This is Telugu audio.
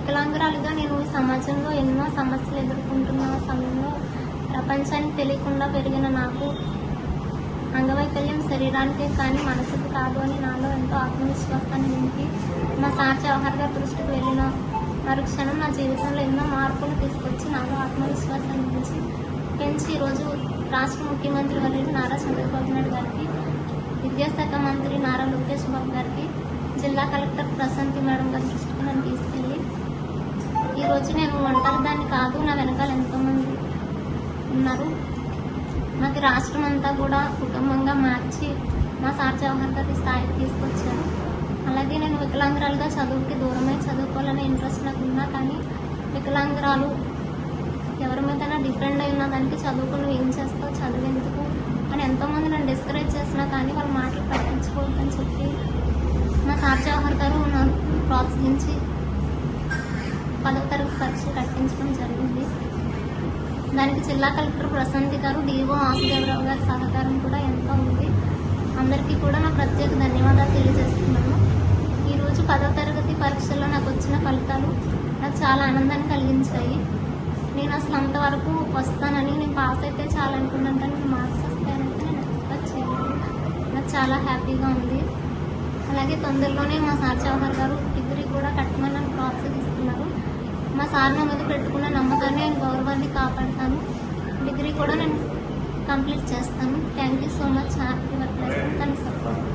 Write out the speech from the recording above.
వికలాంగురాలుగా నేను ఈ సమాజంలో ఎన్నో సమస్యలు ఎదుర్కొంటున్న సమయంలో ప్రపంచానికి తెలియకుండా పెరిగిన నాకు అంగవైకల్యం శరీరానికే కానీ మనసుకు కాదు అని నాలో ఎంతో ఆత్మవిశ్వాసాన్ని నింపి మా సార్ జవహర్ గారి దృష్టికి వెళ్ళిన మరుక్షణం నా జీవితంలో ఎన్నో మార్పులు తీసుకొచ్చి నాలో ఆత్మవిశ్వాసాన్ని పెంచి పెంచి ఈరోజు రాష్ట్ర ముఖ్యమంత్రి వర్యులు నారా చంద్రబాబు నాయుడు గారికి విద్యాశాఖ మంత్రి నారా లోకేష్ బాబు గారికి జిల్లా కలెక్టర్ ప్రశాంతి మేడం గారి దృష్టికి నన్ను తీసుకు ఈరోజు నేను ఒంటరి దాన్ని కాదు నా వెనకాల ఎంతోమంది ఉన్నారు. నాకు రాష్ట్రం అంతా కూడా కుటుంబంగా మార్చి మా సార్ జవహర్ గారి స్థాయికి తీసుకొచ్చారు. అలాగే నేను వికలాంగురాలుగా చదువుకి దూరమై చదువుకోవాలనే ఇంట్రెస్ట్ నాకు ఉన్నా కానీ వికలాంగురాలు ఎవరి మీదైనా డిపెండ్ అయి ఉన్న దానికి చదువుకుని ఏం చేస్తావు చదివేందుకు అని ఎంతోమంది నన్ను డిస్కరేజ్ చేసినా కానీ వాళ్ళ మాటలు పట్టించుకోవద్దని చెప్పి మా సార్ జవహర్ గారు నన్ను ప్రోత్సహించి పదవ తరగతి పరీక్ష కట్టించడం జరిగింది. దానికి జిల్లా కలెక్టర్ ప్రశాంతి గారు డిఓ ఆసుదేవరావు గారి సహకారం కూడా ఎంతో ఉంది. అందరికీ కూడా నా ప్రత్యేక ధన్యవాదాలు తెలియజేస్తున్నాను. ఈరోజు పదవ తరగతి పరీక్షల్లో నాకు వచ్చిన ఫలితాలు నాకు చాలా ఆనందాన్ని కలిగించాయి. నేను అసలు అంతవరకు వస్తానని నేను పాస్ అయితే చాలా అనుకున్నాను కానీ నేను మార్క్స్ వస్తాయనైతే నేను ఎక్స్పెక్ట్ చేయలేదు. నాకు చాలా హ్యాపీగా ఉంది. అలాగే తొందరలోనే మా సార్ జవహర్ గారు డిగ్రీ కూడా కట్టమని నన్ను ప్రోత్సహిస్తున్నారు కారణం మీద పెట్టుకున్న నమ్మకాన్ని నేను గౌరవాన్ని కాపాడుతాను. డిగ్రీ కూడా నేను కంప్లీట్ చేస్తాను. Thank you so much happy work life and support